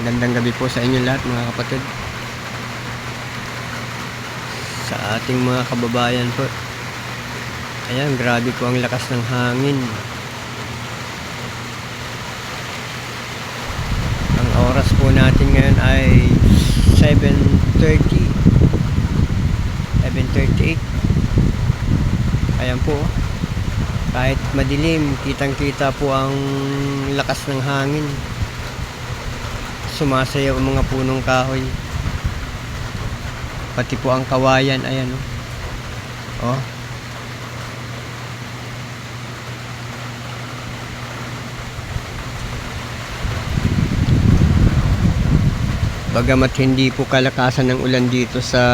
Magandang gabi po sa inyo lahat mga kapatid. Sa ating mga kababayan po. Ayan, grabe po ang lakas ng hangin. Ang oras po natin ngayon ay 7.30 7.38 Ayan po. Kahit madilim, kitang-kita po ang lakas ng hangin. Sumasayaw ang mga punong kahoy. Pati po ang kawayan, ayan oh. Oh. Bagamat hindi po kalakasan ng ulan dito sa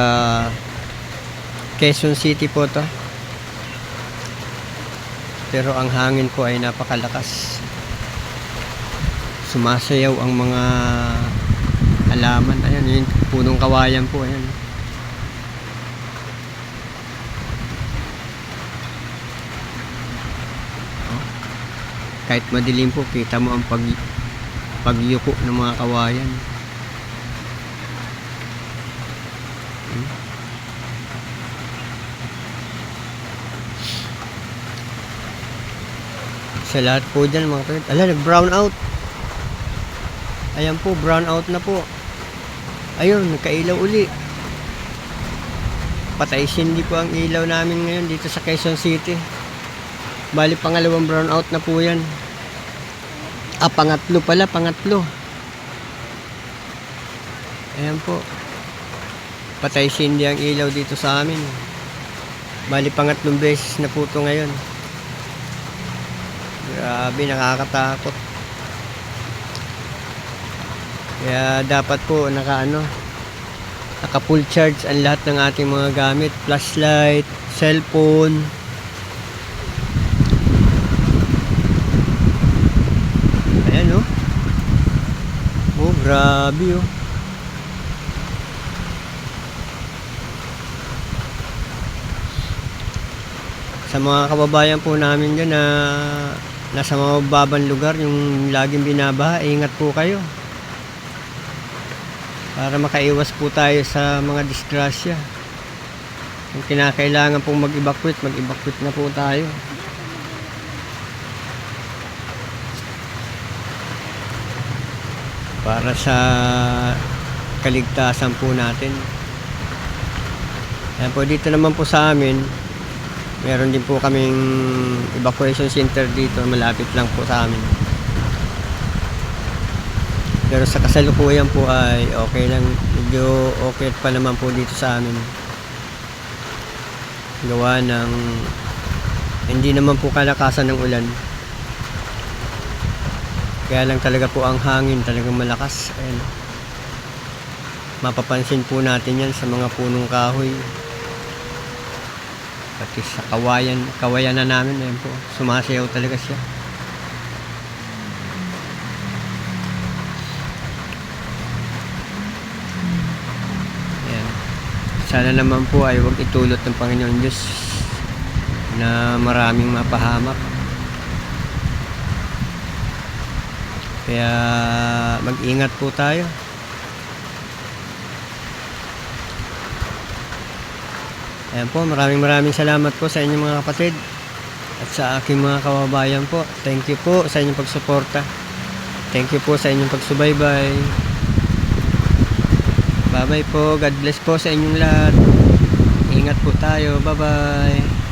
Quezon City po to. Pero ang hangin po ay napakalakas. Sumasayaw ang mga halaman. Ayan, yung punong kawayan po. Ayan. Oh. Kahit madilim po, kita mo ang pag pagyuko ng mga kawayan. Hmm. Sa lahat po dyan mga kapatid. Ala, nag-brown out. Ayan po, brown out na po. Ayun, nagkailaw uli. Patay sindi po ang ilaw namin ngayon dito sa Quezon City. Bali, pangalawang brown out na po yan. Ah, pangatlo pala, pangatlo. Ayan po. Patay sindi ang ilaw dito sa amin. Bali, pangatlong beses na po ito ngayon. Grabe, nakakatakot. Kaya dapat po naka ano, naka full charge ang lahat ng ating mga gamit, flashlight, cellphone. Ayan oh. Oh, grabe oh. Sa mga kababayan po namin dyan na nasa mababang lugar, yung laging binabaha, ingat po kayo para makaiwas po tayo sa mga disgrasya. Kung kinakailangan pong mag-evacuate, mag-evacuate na po tayo. Para sa kaligtasan po natin. Ayan po, dito naman po sa amin, meron din po kaming evacuation center dito, malapit lang po sa amin. Pero sa kasalukuyan po ay okay lang. Medyo okay pa naman po dito sa amin. Gawa ng hindi naman po kalakasan ng ulan. Kaya lang talaga po ang hangin talagang malakas. Ayan. Mapapansin po natin yan sa mga punong kahoy. Pati sa kawayan, kawayan na namin. Ayan po, sumasayaw talaga siya. Sana naman po ay huwag itulot ng Panginoon Diyos na maraming mapahamak. Kaya mag-ingat po tayo. Ayan po, maraming maraming salamat po sa inyong mga kapatid at sa aking mga kababayan po. Thank you po sa inyong pagsuporta. Thank you po sa inyong pagsubaybay. Bye-bye po. God bless po sa inyong lahat. Ingat po tayo. Bye-bye.